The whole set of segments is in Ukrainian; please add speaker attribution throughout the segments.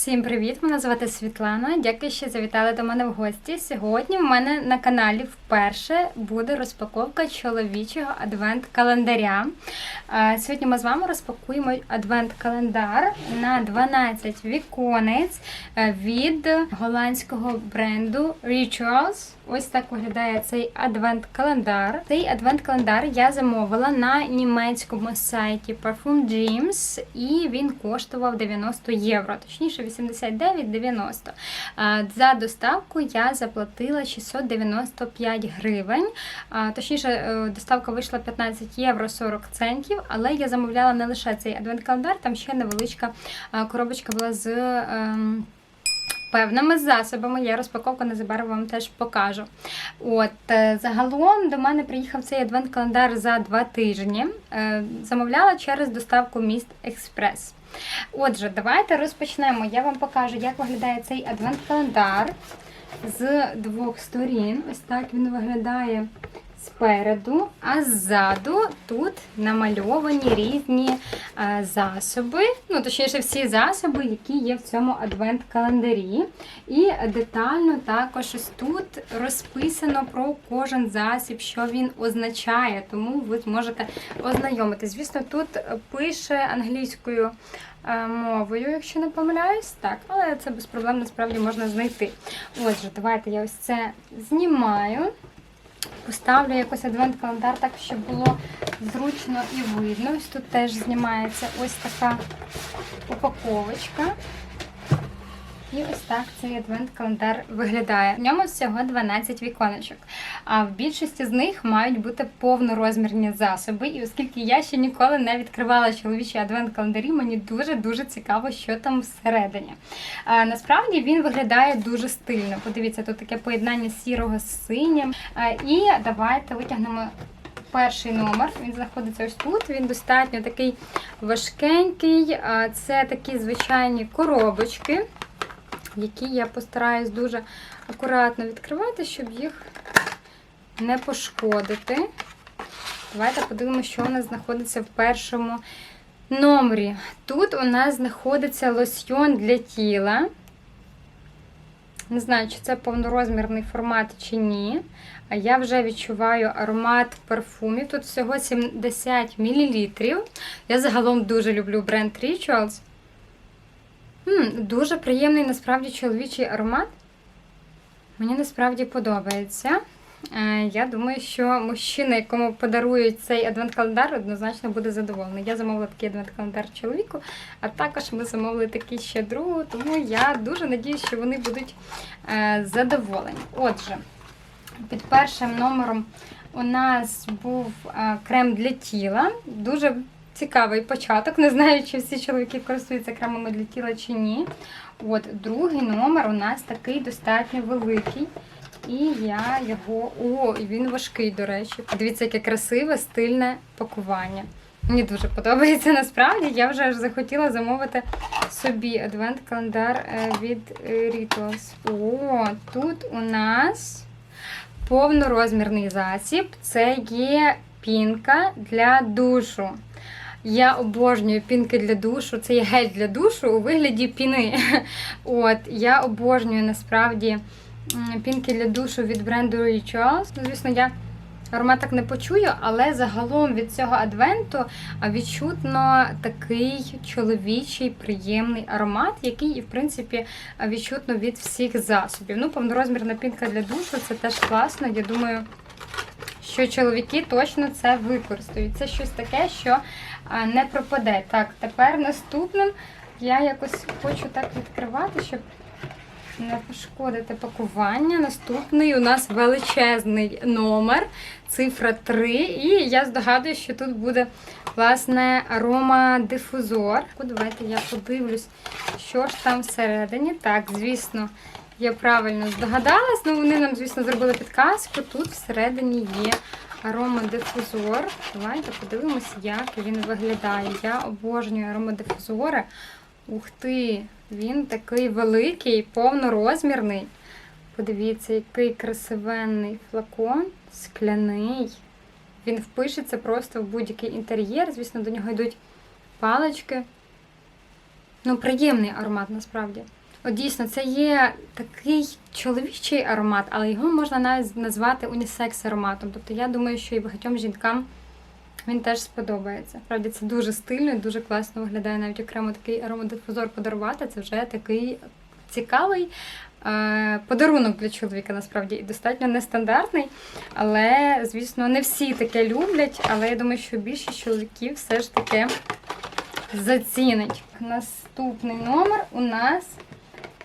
Speaker 1: Всім привіт! Мене звати Світлана. Дякую, що завітали до мене в гості. Сьогодні в мене на каналі вперше буде розпаковка чоловічого адвент-календаря. Сьогодні ми з вами розпакуємо адвент-календар на 12 віконець е, від голландського бренду Rituals. Ось так виглядає цей адвент-календар. Цей адвент-календар я замовила на німецькому сайті Parfum Dreams і він коштував 90 євро, точніше 89,90. За доставку я заплатила 695 гривень. Точніше, е, доставка вийшла 15 євро 40 центів, але я замовляла не лише цей адвент-календар, там ще невеличка коробочка була з. Певними засобами я розпаковку незабаром вам теж покажу. От е, загалом до мене приїхав цей адвент-календар за два тижні. Е, Замовляла через доставку міст Експрес. Отже, давайте розпочнемо. Я вам покажу, як виглядає цей адвент-календар з двох сторін. Ось так він виглядає спереду, а ззаду тут намальовані різні е, засоби, ну, точніше, всі засоби, які є в цьому адвент-календарі. І детально також ось тут розписано про кожен засіб, що він означає, тому ви зможете ознайомитись. Звісно, тут пише англійською е, мовою, якщо не помиляюсь, так, але це без проблем насправді можна знайти. Отже, давайте я ось це знімаю. Поставлю якось адвент-календар так, щоб було зручно і видно. Ось тут теж знімається ось така упаковочка. І ось так цей адвент-календар виглядає. В ньому всього 12 віконечок. А в більшості з них мають бути повнорозмірні засоби. І оскільки я ще ніколи не відкривала чоловічі адвент-календарі, мені дуже-дуже цікаво, що там всередині. А, насправді він виглядає дуже стильно. Подивіться, тут таке поєднання сірого з синім. А, і давайте витягнемо. Перший номер, він знаходиться ось тут. Він достатньо такий важкенький. Це такі звичайні коробочки які я постараюсь дуже акуратно відкривати, щоб їх не пошкодити. Давайте подивимося, що у нас знаходиться в першому номері. Тут у нас знаходиться лосьйон для тіла. Не знаю, чи це повнорозмірний формат чи ні. А я вже відчуваю аромат парфумів. Тут всього 70 мл. Я загалом дуже люблю бренд Rituals. М, Дуже приємний насправді чоловічий аромат. Мені насправді подобається. Е, Я думаю, що мужчина, якому подарують цей адвент-календар, однозначно буде задоволений. Я замовила такий адвент-календар чоловіку, а також ми замовили такий ще другу, тому я дуже надіюсь, що вони будуть е, задоволені. Отже, під першим номером у нас був е, крем для тіла. Дуже цікавий початок. Не знаю, чи всі чоловіки користуються кремами для тіла чи ні. От, Другий номер у нас такий достатньо великий. І я його. О, він важкий, до речі. Дивіться, яке красиве, стильне пакування. Мені дуже подобається насправді. Я вже аж захотіла замовити собі адвент-календар е, від е, Rituals. О, тут у нас повнорозмірний засіб. Це є пінка для душу. Я обожнюю пінки для душу. Це є гель для душу у вигляді піни. От, Я обожнюю насправді пінки для душу від бренду Rituals. Ну, звісно, я аромат так не почую, але загалом від цього адвенту відчутно такий чоловічий приємний аромат, який, і, в принципі, відчутно від всіх засобів. Ну, повнорозмірна пінка для душу це теж класно. Я думаю. Що чоловіки точно це використають. Це щось таке, що не пропаде. Так, тепер наступним я якось хочу так відкривати, щоб не пошкодити пакування. Наступний у нас величезний номер, цифра 3. І я здогадуюсь, що тут буде власне аромадифузор. Давайте я подивлюсь, що ж там всередині. Так, звісно. Я правильно здогадалась, ну вони нам, звісно, зробили підказку. Тут всередині є аромадифузор. Давайте подивимось, як він виглядає. Я обожнюю аромадифузори. Ух ти, він такий великий, повнорозмірний. Подивіться, який красивенний флакон, скляний. Він впишеться просто в будь-який інтер'єр. Звісно, до нього йдуть палички. ну, приємний аромат насправді. От дійсно, це є такий чоловічий аромат, але його можна навіть назвати унісекс ароматом. Тобто я думаю, що і багатьом жінкам він теж сподобається. Правді, це дуже стильно і дуже класно виглядає. Навіть окремо такий аромадифузор подарувати. Це вже такий цікавий е, подарунок для чоловіка, насправді, і достатньо нестандартний. Але, звісно, не всі таке люблять. Але я думаю, що більшість чоловіків все ж таки зацінить. Наступний номер у нас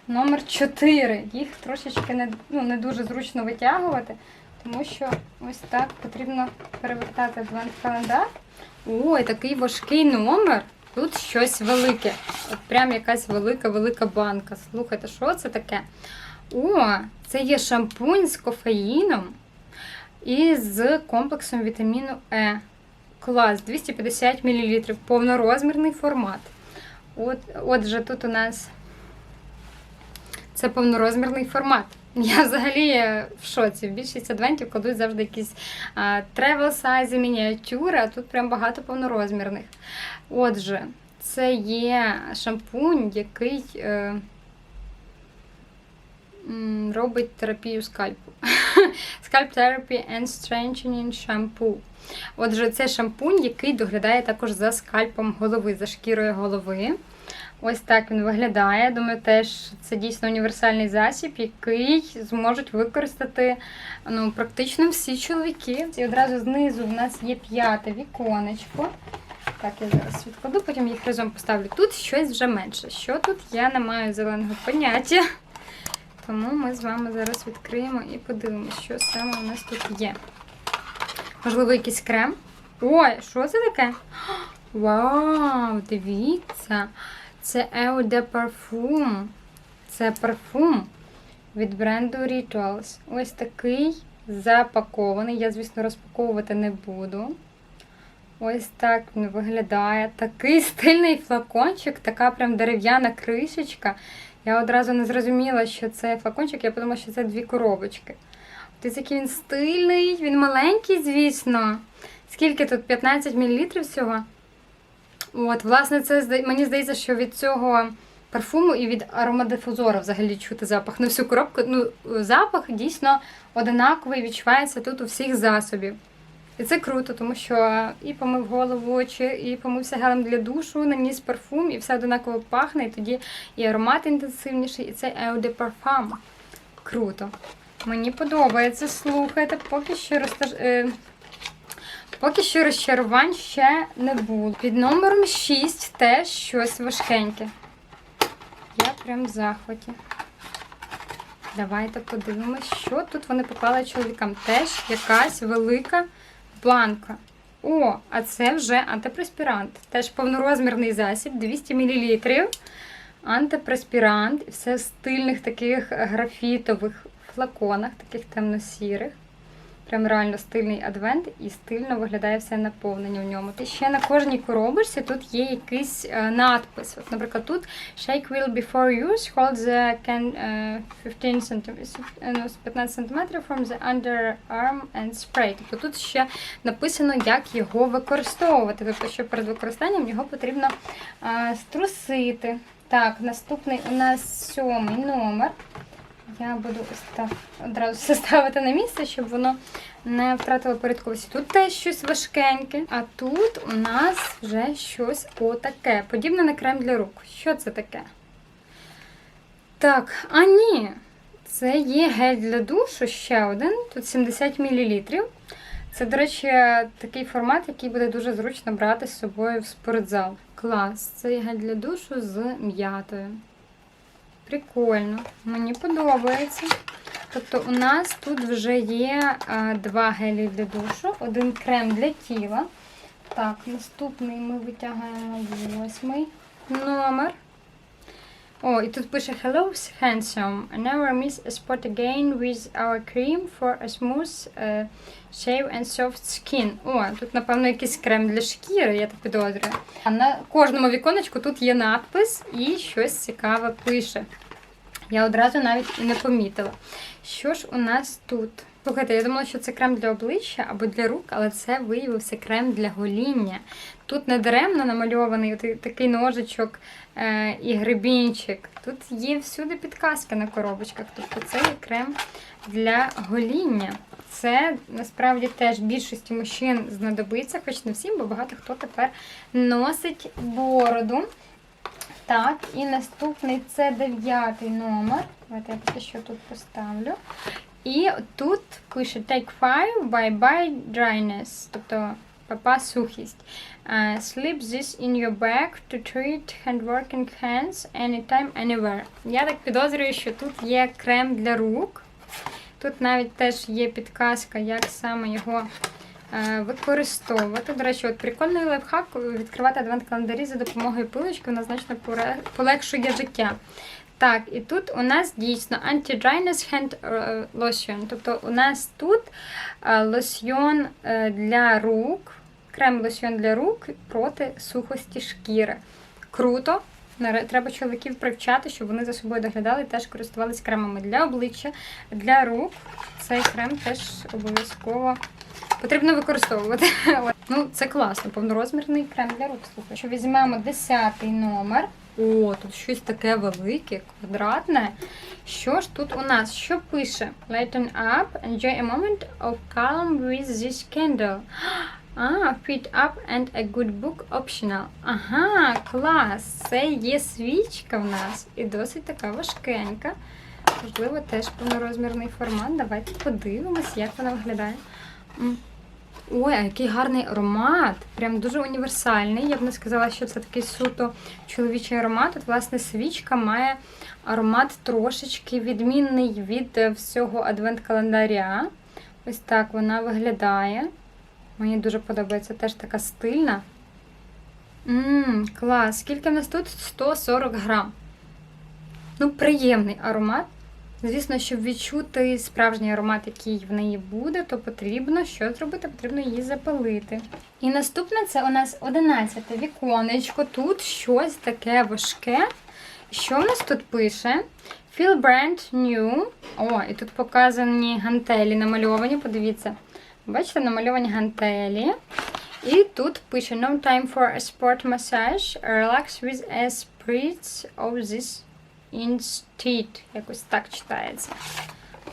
Speaker 1: номер 4. Їх трошечки не, ну, не дуже зручно витягувати, тому що ось так потрібно перевертати адвент-календар. Ой, такий важкий номер. Тут щось велике. От прям якась велика-велика банка. Слухайте, що це таке? О, це є шампунь з кофеїном і з комплексом вітаміну Е. Клас, 250 мл, повнорозмірний формат. От, отже, тут у нас це повнорозмірний формат. Я взагалі в шоці. Більшість адвентів кладуть завжди якісь тревел сайзи, мініатюри, а тут прям багато повнорозмірних. Отже, це є шампунь, який е, робить терапію скальпу. Scalp Therapy and Strengthening Shampoo. Отже, це шампунь, який доглядає також за скальпом голови, за шкірою голови. Ось так він виглядає. Думаю, теж це дійсно універсальний засіб, який зможуть використати ну, практично всі чоловіки. І одразу знизу в нас є п'яте віконечко. Так, я зараз відкладу, потім їх разом поставлю. Тут щось вже менше. Що тут? Я не маю зеленого поняття. Тому ми з вами зараз відкриємо і подивимося, що саме у нас тут є. Можливо, якийсь крем. Ой, що це таке? Вау, дивіться! Це Eau de Parfum. Це парфум від бренду Rituals. Ось такий запакований. Я, звісно, розпаковувати не буду. Ось так він виглядає. Такий стильний флакончик, така прям дерев'яна кришечка. Я одразу не зрозуміла, що це флакончик, я подумала, що це дві коробочки. Ось який він стильний, він маленький, звісно. Скільки тут? 15 мл всього? От, власне, це мені здається, що від цього парфуму і від аромадифузора взагалі чути запах. На всю коробку. Ну, запах дійсно одинаковий відчувається тут у всіх засобів. І це круто, тому що і помив голову, чи і помився гелем для душу, наніс парфум, і все одинаково пахне, і тоді і аромат інтенсивніший, і це Eau de Parfum. Круто. Мені подобається, слухайте, поки що розтаж... Поки що розчарувань ще не було. Під номером 6 теж щось важкеньке. Я прям в захваті. Давайте подивимось, що тут вони поклали чоловікам. Теж якась велика банка. О, а це вже антипреспірант. Теж повнорозмірний засіб, 200 мл. Антипреспірант. Все в стильних таких графітових флаконах, таких темно-сірих. Прям реально стильний адвент і стильно виглядає все наповнення в ньому. І ще на кожній коробочці тут є якийсь е, надпис. От, наприклад, тут Shake will before use, hold the can е, 15 cm, е, ну, 15 см from the underarm and spray. Тобто тут ще написано, як його використовувати. Тобто, що перед використанням його потрібно е, струсити. Так, наступний у нас сьомий номер. Я буду ось одразу все ставити на місце, щоб воно не втратило порядковості. Тут теж щось важкеньке, а тут у нас вже щось отаке. Подібне на крем для рук. Що це таке? Так, а ні. Це є гель для душу, ще один. Тут 70 мл. Це, до речі, такий формат, який буде дуже зручно брати з собою в спортзал. Клас. Це є гель для душу з м'ятою. Прикольно, мені подобається. Тобто у нас тут вже є а, два гелі для душу, один крем для тіла. Так, наступний ми витягаємо восьмий номер. О, і тут пише Hello, handsome. Never miss a spot again with our cream for a smooth uh, shave and soft skin. О, тут, напевно, якийсь крем для шкіри, я так підозрюю. А на кожному віконечку тут є надпис і щось цікаве пише. Я одразу навіть і не помітила. Що ж у нас тут? Слухайте, я думала, що це крем для обличчя або для рук, але це виявився крем для гоління. Тут не даремно намальований такий ножичок е, і гребінчик. Тут є всюди підказки на коробочках. Тобто це є крем для гоління. Це насправді теж більшості мужчин знадобиться, хоч не всім, бо багато хто тепер носить бороду. Так, і наступний це дев'ятий номер. Давайте я поки що тут поставлю. І тут пише Take 5 Bye Bye Dryness, тобто папа сухість. Uh, slip this in your bag to treat handworking hands anytime, anywhere. Я так підозрюю, що тут є крем для рук. Тут навіть теж є підказка, як саме його е, використовувати. До речі, от прикольний лайфхак відкривати адвент-календарі за допомогою пилочки, вона значно полегшує життя. Так, і тут у нас дійсно anti-dryness hand е, lotion. Тобто у нас тут е, лосьйон е, для рук, крем лосьйон для рук проти сухості шкіри. Круто! Треба чоловіків привчати, щоб вони за собою доглядали і теж користувалися кремами для обличчя, для рук. Цей крем теж обов'язково потрібно використовувати. Ну, це класно, повнорозмірний крем для рук. Слухай. Що візьмемо 10 номер. О, тут щось таке велике, квадратне. Що ж тут у нас? Що пише? Lighten up, enjoy a moment of calm with this candle. А, Feed up and a good book optional. Ага, клас! Це є свічка в нас. І досить така важкенька. Можливо, теж повнорозмірний формат. Давайте подивимось, як вона виглядає. Ой, а який гарний аромат! Прям дуже універсальний. Я б не сказала, що це такий суто чоловічий аромат. Тут, власне, свічка має аромат трошечки відмінний від е, всього адвент-календаря. Ось так вона виглядає. Мені дуже подобається, теж така стильна. Ммм, клас. Скільки в нас тут? 140 грам. Ну, приємний аромат. Звісно, щоб відчути справжній аромат, який в неї буде, то потрібно що зробити? Потрібно її запалити. І наступне це у нас 11 віконечко. Тут щось таке важке. Що в нас тут пише? Feel brand new. О, і тут показані гантелі намальовані. Подивіться. Бачите, намальовані гантелі. І тут пише No time for a sport massage. Relax with a spritz of this instead. Якось так читається.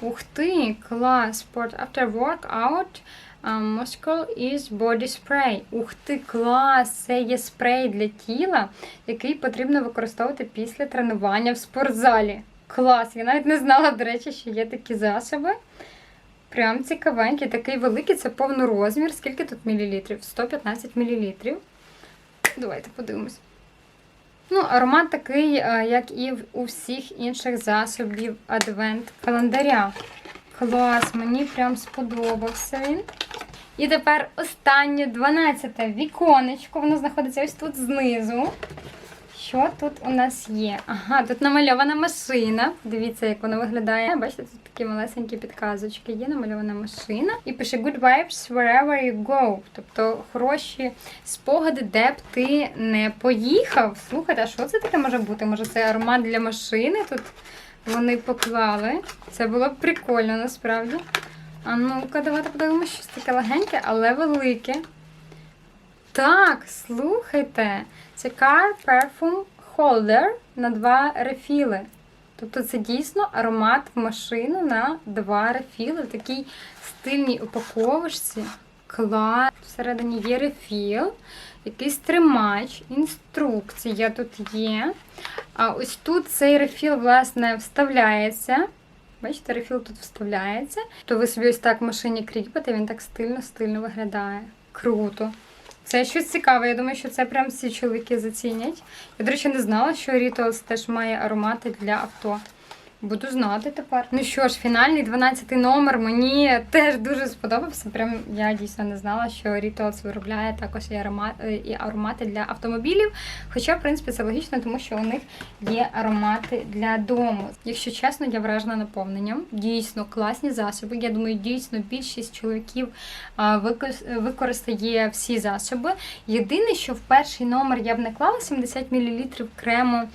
Speaker 1: Ух ти, клас! Sport after workout. Um, Moscow is body spray. Ух ти, клас! Це є спрей для тіла, який потрібно використовувати після тренування в спортзалі. Клас! Я навіть не знала, до речі, що є такі засоби. Прям цікавенький, такий великий, це повнорозмір. Скільки тут мілілітрів? 115 мілілітрів. Давайте подивимось. Ну, аромат такий, е, як і у всіх інших засобів адвент-календаря. Клас, мені прям сподобався він. І тепер останнє 12 віконечко. Воно знаходиться ось тут знизу. Що тут у нас є? Ага, тут намальована машина. Дивіться, як вона виглядає. Бачите, тут такі малесенькі підказочки. Є намальована машина. І пише Good vibes wherever you go. Тобто хороші спогади, де б ти не поїхав. Слухайте, а що це таке може бути? Може, це аромат для машини тут вони поклали. Це було б прикольно насправді. А ну-ка, давайте подивимося, щось таке легеньке, але велике. Так, слухайте, це Car Perfume Holder на два рефіли. Тобто це дійсно аромат в машину на два рефіли в такій стильній упаковочці. Клас. Всередині є рефіл, якийсь тримач, інструкція тут є. А ось тут цей рефіл, власне, вставляється. Бачите, рефіл тут вставляється. То ви собі ось так в машині кріпите, він так стильно-стильно виглядає. Круто. Це щось цікаве. Я думаю, що це прям всі чоловіки зацінять. Я, до речі, не знала, що Рітос теж має аромати для авто. Буду знати тепер. Ну що ж, фінальний 12 номер мені теж дуже сподобався. Прям я дійсно не знала, що Rituals виробляє також і аромати, і аромати для автомобілів. Хоча, в принципі, це логічно, тому що у них є аромати для дому. Якщо чесно, я вражена наповненням. Дійсно класні засоби. Я думаю, дійсно більшість чоловіків використає всі засоби. Єдине, що в перший номер я б не клала 70 мл крему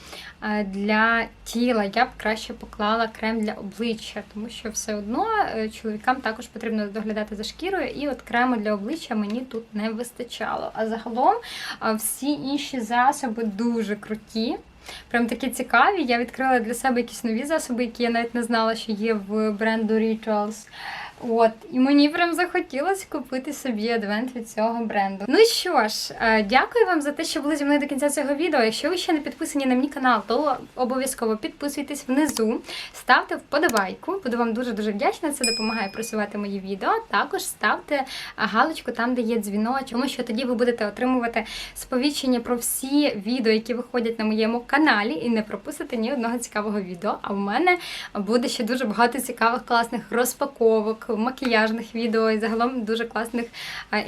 Speaker 1: для тіла. Я б краще поклала крем для обличчя, тому що все одно е, чоловікам також потрібно доглядати за шкірою, і от крему для обличчя мені тут не вистачало. А загалом е, всі інші засоби дуже круті. Прям такі цікаві. Я відкрила для себе якісь нові засоби, які я навіть не знала, що є в бренду Rituals. От, і мені прям захотілося купити собі адвент від цього бренду. Ну що ж, е, дякую вам за те, що були зі мною до кінця цього відео. Якщо ви ще не підписані на мій канал, то обов'язково підписуйтесь внизу, ставте вподобайку. Буду вам дуже дуже вдячна. Це допомагає просувати мої відео. Також ставте галочку там, де є дзвіночок, тому що тоді ви будете отримувати сповіщення про всі відео, які виходять на моєму каналі, і не пропустите ні одного цікавого відео. А в мене буде ще дуже багато цікавих класних розпаковок, макіяжних відео і загалом дуже класних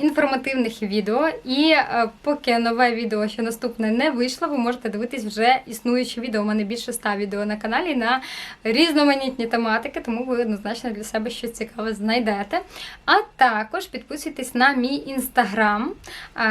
Speaker 1: інформативних відео. І е, поки нове відео, що наступне, не вийшло, ви можете дивитись вже існуючі відео. У мене більше ста відео на каналі на різноманітні тематики, тому ви однозначно для себе щось цікаве знайдете. А також підписуйтесь на мій інстаграм.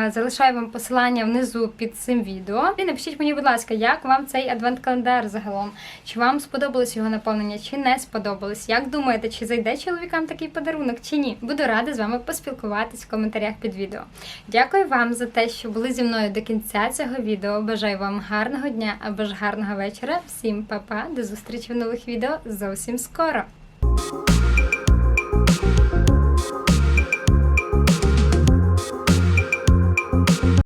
Speaker 1: Залишаю вам посилання внизу під цим відео. І напишіть мені, будь ласка, як вам цей адвент-календар загалом? Чи вам сподобалось його наповнення, чи не сподобалось? Як думаєте, чи зайде чоловікам такий подарунок, чи ні? Буду рада з вами поспілкуватись в коментарях під відео. Дякую вам за те, що були зі мною до кінця цього відео. Бажаю вам гарного дня або ж гарного вечора. Всім па-па, до зустрічі в нових відео зовсім скоро!